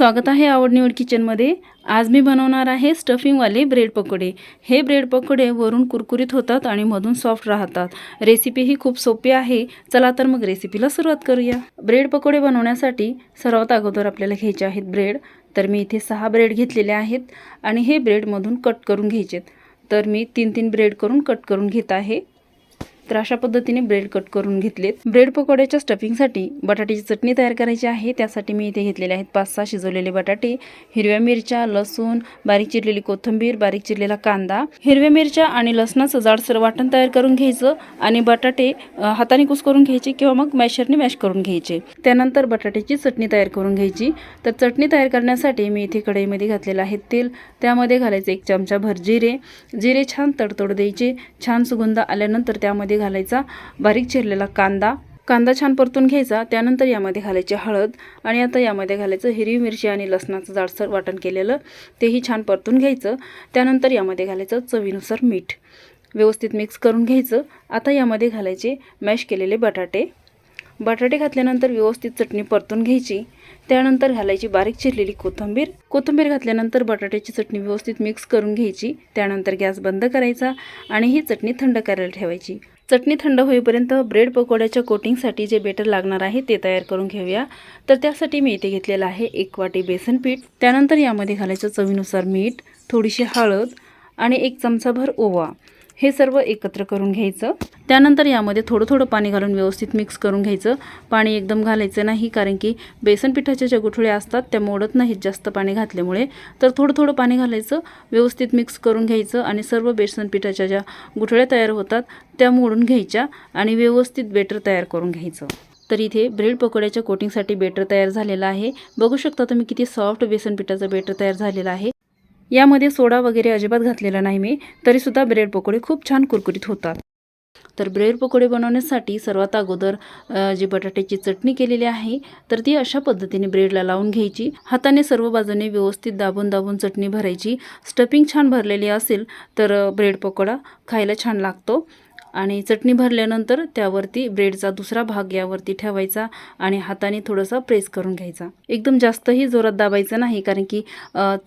स्वागत आहे आवडनिवड किचनमध्ये. आज मी बनवणार आहे स्टफिंगवाले ब्रेड पकोडे. हे ब्रेड पकोडे वरून कुरकुरीत होतात आणि मधून सॉफ्ट राहतात. रेसिपी ही खूप सोपी आहे. चला तर मग रेसिपीला सुरुवात करूया. ब्रेड पकोडे बनवण्यासाठी सर्वात अगोदर आपल्याला घ्यायचे आहेत ब्रेड. तर मी इथे सहा ब्रेड घेतलेले आहेत आणि हे ब्रेडमधून कट करून घ्यायचेत. तर मी तीन तीन ब्रेड करून कट करून घेत आहे. तर अशा पद्धतीने ब्रेड कट करून घेतलेत. ब्रेड पकोड्याच्या स्टफिंगसाठी बटाट्याची चटणी तयार करायची आहे. त्यासाठी मी इथे घेतलेले आहेत पाच सहा शिजवलेले बटाटे हिरव्या मिरच्या लसूण बारीक चिरलेली कोथिंबीर बारीक चिरलेला कांदा. हिरव्या मिरच्या आणि लसणाचं जाडसर वाटण तयार करून घ्यायचं आणि बटाटे हाताने कुस करून घ्यायचे किंवा मग मॅशरने मॅश करून घ्यायचे. त्यानंतर बटाट्याची चटणी तयार करून घ्यायची. तर चटणी तयार करण्यासाठी मी इथे कढईमध्ये घातलेलं आहे तेल. त्यामध्ये घालायचं एक चमचा भर जिरे. जिरे छान तडतोड द्यायचे. छान सुगंध आल्यानंतर त्यामध्ये घालायचा. बारीक चिरलेला कांदा. कांदा छान परतून घ्यायचा. त्यानंतर यामध्ये घालायची हळद आणि आता यामध्ये घालायचं हिरवी मिरची आणि लसणाचं जाडसर वाटण केलेलं. तेही छान परतून घ्यायचं. त्यानंतर यामध्ये घालायचं चवीनुसार मीठ. व्यवस्थित मिक्स करून घ्यायचं. आता यामध्ये घालायचे मॅश केलेले बटाटे. बटाटे घातल्यानंतर व्यवस्थित चटणी परतून घ्यायची. त्यानंतर घालायची बारीक चिरलेली कोथिंबीर. कोथिंबीर घातल्यानंतर बटाट्याची चटणी व्यवस्थित मिक्स करून घ्यायची. त्यानंतर गॅस बंद करायचा आणि ही चटणी थंड करायला ठेवायची. चटणी थंड होईपर्यंत ब्रेड पकोड्याच्या कोटिंगसाठी जे बेटर लागणार आहे ते तयार करून घेऊया. तर त्यासाठी मी इथे घेतलेलं आहे एक वाटी बेसन पीठ. त्यानंतर यामध्ये घालायचं चवीनुसार मीठ थोडीशी हळद आणि एक चमचाभर ओवा. हे सर्व एकत्र करून घ्यायचं. त्यानंतर यामध्ये थोडं थोडं पाणी घालून व्यवस्थित मिक्स करून घ्यायचं. पाणी एकदम घालायचं नाही कारण की बेसन पिठाच्या ज्या गुठळ्या असतात त्या मोडत नाहीत जास्त पाणी घातल्यामुळे. तर थोडं थोडं पाणी घालायचं व्यवस्थित मिक्स करून घ्यायचं आणि सर्व बेसन पिठाच्या ज्या गुठळ्या तयार होतात त्या मोडून घ्यायच्या आणि व्यवस्थित बेटर तयार करून घ्यायचं. तर इथे ब्रेड पकोड्याच्या कोटिंगसाठी बेटर तयार झालेलं आहे. बघू शकता तुम्ही किती सॉफ्ट बेसन पिठाचं बेटर तयार झालेलं आहे. यामध्ये सोडा वगैरे अजिबात घातलेला नाही मी तरीसुद्धा ब्रेड पकोडे खूप छान कुरकुरीत होतात. तर ब्रेड पकोडे बनवण्यासाठी सर्वात अगोदर जी बटाट्याची चटणी केलेली आहे तर ती अशा पद्धतीने ब्रेडला लावून घ्यायची. हाताने सर्व बाजूने व्यवस्थित दाबून दाबून चटणी भरायची. स्टफिंग छान भरलेली असेल तर ब्रेड पकोडा खायला छान लागतो. आणि चटणी भरल्यानंतर त्यावरती ब्रेडचा दुसरा भाग यावरती ठेवायचा आणि हाताने थोडंसं प्रेस करून घ्यायचा. एकदम जास्तही जोरात दाबायचं नाही कारण की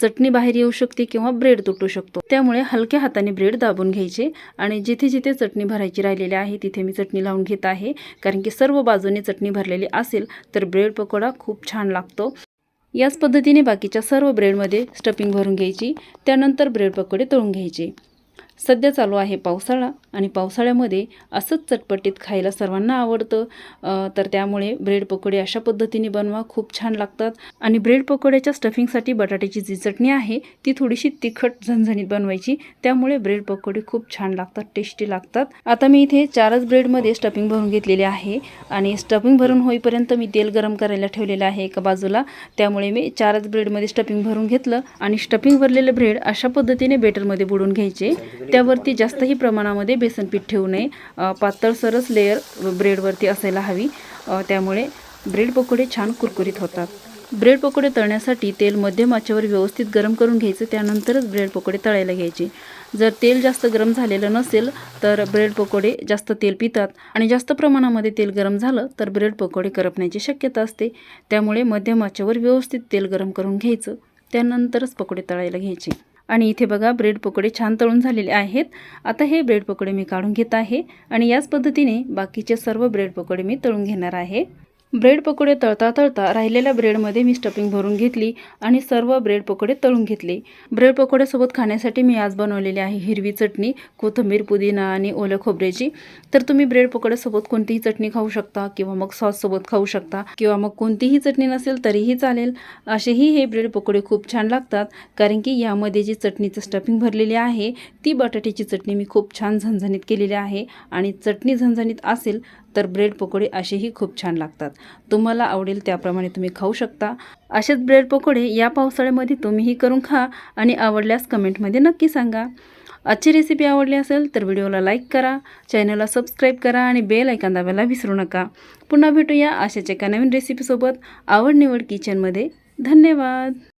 चटणी बाहेर येऊ शकते किंवा ब्रेड तुटू शकतो. त्यामुळे हलक्या हाताने ब्रेड दाबून घ्यायचे आणि जिथे जिथे चटणी भरायची राहिलेली आहे तिथे मी चटणी लावून घेत आहे. कारण की सर्व बाजूने चटणी भरलेली असेल तर ब्रेड पकोडा खूप छान लागतो. याच पद्धतीने बाकीच्या सर्व ब्रेडमध्ये स्टफिंग भरून घ्यायची. त्यानंतर ब्रेड पकोडे तळून घ्यायचे. सध्या चालू आहे पावसाळा आणि पावसाळ्यामध्ये असंच चटपटीत खायला सर्वांना आवडतं. तर त्यामुळे ब्रेड पकोडे अशा पद्धतीने बनवा खूप छान लागतात. आणि ब्रेड पकोड्याच्या स्टफिंगसाठी बटाट्याची जी चटणी आहे ती थोडीशी तिखट झणझणीत बनवायची. त्यामुळे ब्रेड पकोडे खूप छान लागतात टेस्टी लागतात. आता मी इथे चारच ब्रेडमध्ये स्टफिंग भरून घेतलेले आहे. आणि स्टफिंग भरून होईपर्यंत मी तेल गरम करायला ठेवलेलं आहे एका बाजूला. त्यामुळे मी चारच ब्रेडमध्ये स्टफिंग भरून घेतलं. आणि स्टफिंग भरलेलं ब्रेड अशा पद्धतीने बेटरमध्ये बुडून घ्यायचे. त्यावरती जास्तही प्रमाणामध्ये बेसन पीठ ठेवू नये. पातळसरच लेअर ब्रेडवरती असायला हवी. त्यामुळे ब्रेड पकोडे छान कुरकुरीत होतात. ब्रेड पकोडे तळण्यासाठी तेल मध्यम आचेवर व्यवस्थित गरम करून घ्यायचं. त्यानंतरच ब्रेड पकोडे तळायला घ्यायचे. जर तेल जास्त गरम झालेलं नसेल तर ब्रेड पकोडे जास्त तेल पितात. आणि जास्त प्रमाणामध्ये तेल गरम झालं तर ब्रेड पकोडे करपण्याची शक्यता असते. त्यामुळे मध्यम आचेवर व्यवस्थित तेल गरम करून घ्यायचं. त्यानंतरच पकोडे तळायला घ्यायचे. आणि इथे बघा ब्रेड पकोडे छान तळून झालेले आहेत. आता हे ब्रेड पकोडे मी काढून घेत आहे आणि याच पद्धतीने बाकीचे सर्व ब्रेड पकोडे मी तळून घेणार आहे. ब्रेड पकोडे तळता तळता राहिलेल्या ब्रेडमध्ये मी स्टफिंग भरून घेतली आणि सर्व ब्रेड पकोडे तळून घेतले. ब्रेड पकोड्यासोबत खाण्यासाठी मी आज बनवलेली आहे हिरवी चटणी कोथिंबीर पुदिना आणि ओल्या खोबऱ्याची. तर तुम्ही ब्रेड पकोड्यासोबत कोणतीही चटणी खाऊ शकता किंवा मग सॉससोबत खाऊ शकता किंवा मग कोणतीही चटणी नसेल तरीही चालेल. असेही हे ब्रेड पकोडे खूप छान लागतात कारण की यामध्ये जी चटणीचं स्टफिंग भरलेली आहे ती बटाट्याची चटणी मी खूप छान झणझणीत केलेली आहे आणि चटणी झणझणीत असेल तर ब्रेड पकोडे असेही खूप छान लागतात. तुम्हाला आवडेल त्याप्रमाणे तुम्ही खाऊ शकता. असेच ब्रेड पकोडे या पावसाळ्यामध्ये तुम्हीही करून खा आणि आवडल्यास कमेंटमध्ये नक्की सांगा. आजची रेसिपी आवडली असेल तर व्हिडिओला लाईक करा चॅनलला सबस्क्राईब करा आणि बेल ऐकन दाबायला विसरू नका. पुन्हा भेटूया अशाच एका नवीन रेसिपीसोबत आवड निवड किचनमध्ये धन्यवाद!